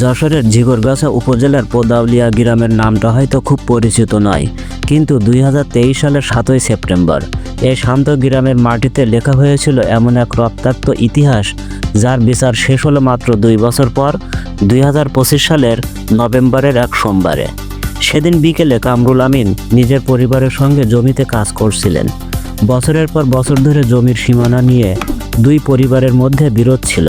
যশোরের ঝিগরগাছা উপজেলার পোদাউলিয়া গ্রামের নামটা হয়তো খুব পরিচিত নয়, কিন্তু দুই হাজার তেইশ সালের সাতই সেপ্টেম্বর এই শান্ত গ্রামের মাটিতে লেখা হয়েছিল এমন এক রক্তাক্ত ইতিহাস যার বিচার শেষ হলো মাত্র দুই বছর পর, দুই হাজার পঁচিশ সালের নভেম্বরের এক সোমবারে। সেদিন বিকেলে কামরুল আমিন নিজের পরিবারের সঙ্গে জমিতে কাজ করছিলেন। বছরের পর বছর ধরে জমির সীমানা নিয়ে দুই পরিবারের মধ্যে বিরোধ ছিল।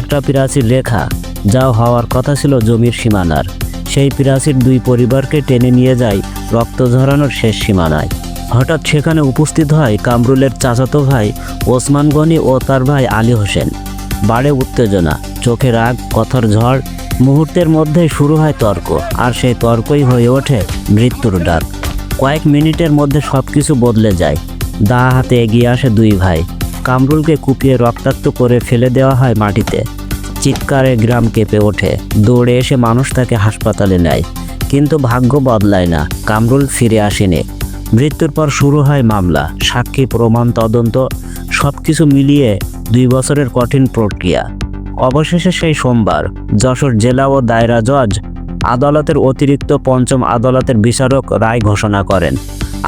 একটা পিরাচির রেখা যা হওয়ার কথা ছিল জমির সীমানার। সেই পিরাচির দুই পরিবারকে টেনে নিয়ে যায় রক্ত ঝরানোর শেষ সীমানায়। হঠাৎ সেখানে উপস্থিত হয় কামরুলের চাচাতো ভাই ওসমান গনি ও তার ভাই আলী হোসেন। বাড়ে উত্তেজনা, চোখে রাগ কথার ঝড়, মুহূর্তের মধ্যেই শুরু হয় তর্ক, আর সেই তর্কই হয়ে ওঠে মৃত্যুর ডাক। কয়েক মিনিটের মধ্যে সব কিছু বদলে যায়। দা হাতে এগিয়ে আসে দুই ভাই। কামরুলকে কুপিয়ে রক্তাক্ত করে ফেলে দেওয়া হয় মাটিতে। চিৎকারে গ্রাম কেঁপে ওঠে। দৌড়ে এসে মানুষ তাকে হাসপাতালে নেয়, কিন্তু ভাগ্য বদলায় না, কামরুল ফিরে আসেনি। মৃত্যুর পর শুরু হয় মামলা, সাক্ষী, প্রমাণ, তদন্ত সব কিছু মিলিয়ে দুই বছরের কঠিন প্রক্রিয়া। অবশেষে সেই সোমবার, যশোর জেলা ও দায়রা জজ আদালতের অতিরিক্ত পঞ্চম আদালতের বিচারক রায় ঘোষণা করেন।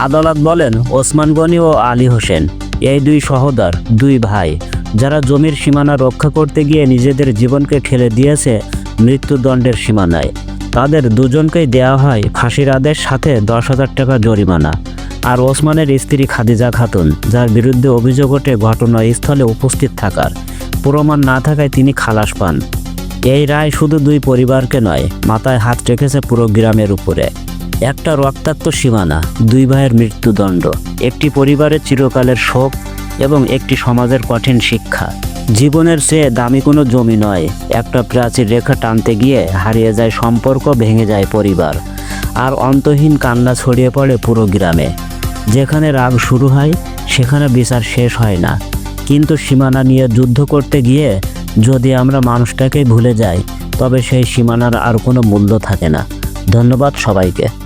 আদালত বলেন, ওসমান গনি ও আলী হোসেন, এই দুই সহোদর, দুই ভাই যারা জমির সীমানা রক্ষা করতে গিয়ে নিজেদের জীবনকে ঠেলে দিয়েছে মৃত্যুদণ্ডের সীমানায়। তাদের দুজনকেই দেওয়া হয় ফাঁসির আদেশ, সাথে দশ হাজার টাকা জরিমানা। আর ওসমানের স্ত্রী খাদিজা খাতুন, যার বিরুদ্ধে অভিযোগ ওঠে ঘটনাস্থলে উপস্থিত থাকার। প্রমাণ না থাকায় তিনি খালাস পান। এই রায় শুধু দুই পরিবারকে নয়, মাথায় হাত রেখেছে পুরো গ্রামের উপরে। একটা রক্তাক্ত সীমানা, দুই ভাইয়ের মৃত্যুদণ্ড। একটি পরিবারের চিরকালের শোক এবং একটি সমাজের কঠিন শিক্ষা। জীবনের চেয়ে দামি কোনো জমি নয়। একটা প্রাচীর রেখা টানতে গিয়ে হারিয়ে যায় সম্পর্ক, ভেঙে যায় পরিবার। আর অন্তহীন কান্না ছড়িয়ে পড়ে পুরো গ্রামে। যেখানে রাগ শুরু হয়, সেখানে বিচার শেষ হয় না। কিন্তু সীমানা নিয়ে যুদ্ধ করতে গিয়ে যদি আমরা মানুষটাকে ভুলে যাই, তবে সেই সীমানার আর কোনো মূল্য থাকে না। ধন্যবাদ সবাইকে।